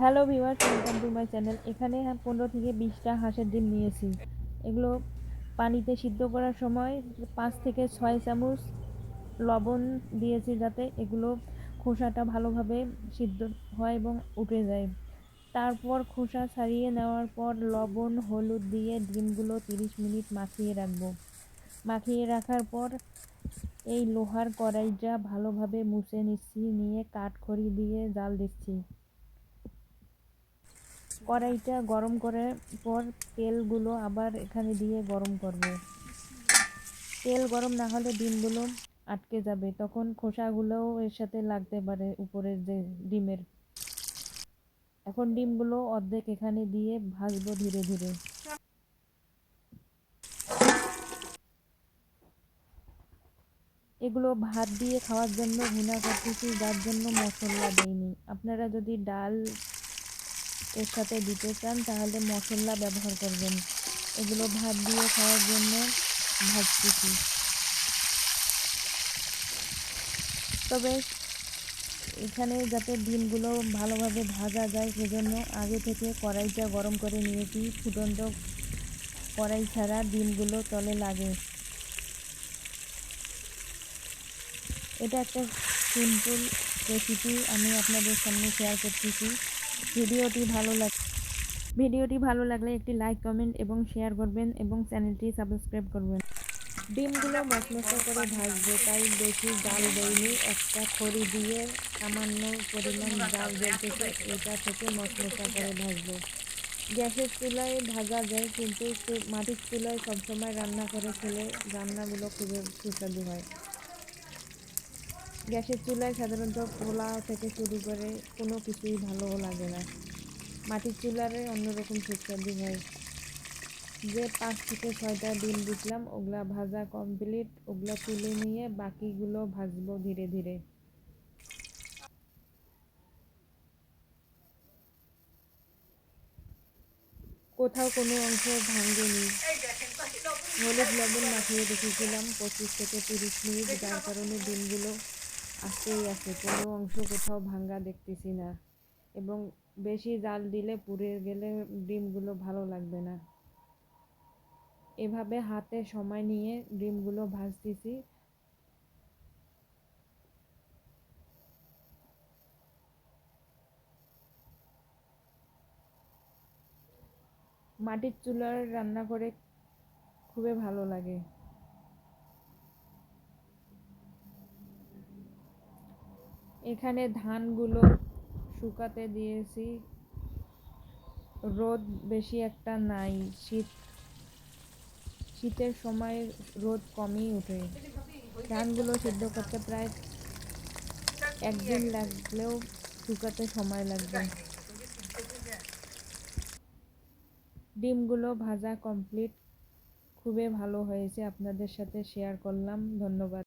Hello viewers welcome to my channel এখানে পনেরো থেকে বিশটা হাঁসের ডিম নিয়েছি। এগুলো পানিতে সিদ্ধ করার সময় পাঁচ থেকে ছয় চামচ লবণ দিয়েছি যাতে এগুলো খোসাটা ভালোভাবে সিদ্ধ হয় এবং উঠে যায়। তারপর খোসা ছাড়িয়ে নেওয়ার পর লবণ, হলুদ দিয়ে ডিমগুলো তিরিশ মিনিট মাখিয়ে রাখব। মাখিয়ে রাখার পর এই লোহার কড়াইটা ভালোভাবে মুছে নিচ্ছি, নিয়ে কাঠখড়ি দিয়ে জাল দিচ্ছি। কড়াইটা গরম করার পর তেলগুলো আবার এখানে দিয়ে গরম করব। তেল গরম না হলে ডিমগুলো আটকে যাবে, তখন খোসাগুলোও এর সাথে লাগতে পারে উপরের যে ডিমের। এখন ডিমগুলো অর্ধেক এখানে দিয়ে ভাজবো ধীরে ধীরে। এগুলো ভাত দিয়ে খাওয়ার জন্য, ভুনা করতেছি, যার জন্য মশলা দেয়নি আপনারা যদি ডাল এর সাথে দিতে চান, তাহলে মশলা ব্যবহার করবেন। এগুলো ভাত দিয়ে খাওয়ার জন্য ভাজতেছি। তবে এখানে যাতে ডিমগুলো ভালোভাবে ভাজা যায়, সেজন্য আগে থেকে কড়াইটা গরম করে নিয়েছি। ফুটন্ত কড়াই ছাড়া ডিমগুলো তলে লাগে। এটা একটা সিম্পল রেসিপি আমি আপনাদের সামনে শেয়ার করতেছি। ভিডিওটি ভালো লাগ ভিডিওটি ভালো লাগলে একটি লাইক, কমেন্ট এবং শেয়ার করবেন এবং চ্যানেলটি সাবস্ক্রাইব করবেন। ডিমগুলো মশমশা করে ভাজবে, তাই বেশি জাল দেয়নি একটা খড়ি দিয়ে সামান্য পরিমাণ জাল জ্বলতেছে এটা থেকে মশমশা করে ভাজবো। গ্যাসের চুলায় ভাজা যায়, কিন্তু মাটির চুলায় সবসময় রান্না করে খেলে রান্নাগুলো খুবই সুস্বাদু হয়। গ্যাসের চুলায় সাধারণত পোলাও থেকে শুরু করে কোনো কিছুই ভালো লাগে না। মাটির চুলারে অন্যরকম সুস্বাদু হয়। যে পাঁচ থেকে ছয়টা ডিম দিছিলাম, ওগুলা ভাজা কমপ্লিট ওগুলা তুলে নিয়ে বাকিগুলো ভাজবো ধীরে ধীরে। কোথাও কোনো অংশ ভাঙেনি। হলুদ লবণ মাখিয়ে রেখেছিলাম পঁচিশ থেকে তিরিশ মিনিট, যার কারণে ডিমগুলো আস্তেই আছে কোনো অংশ কোথাও ভাঙ্গা দেখতেছি না। এবং বেশি জাল দিলে পুড়ে গেলে ডিমগুলো ভালো লাগবে না। এভাবে হাতে সময় নিয়ে ডিমগুলো ভাজতেছি। মাটির চুলার রান্না করে খুবই ভালো লাগে। এখানে ধানগুলো শুকাতে দিয়েছি। রোদ বেশি একটা নাই, শীত। শীতের সময় রোদ কমই ওঠে। ধানগুলো সিদ্ধ করতে প্রায় একদিন লাগলেও শুকাতে সময় লাগবে। ডিমগুলো ভাজা কমপ্লিট। খুবই ভালো হয়েছে। আপনাদের সাথে শেয়ার করলাম। ধন্যবাদ।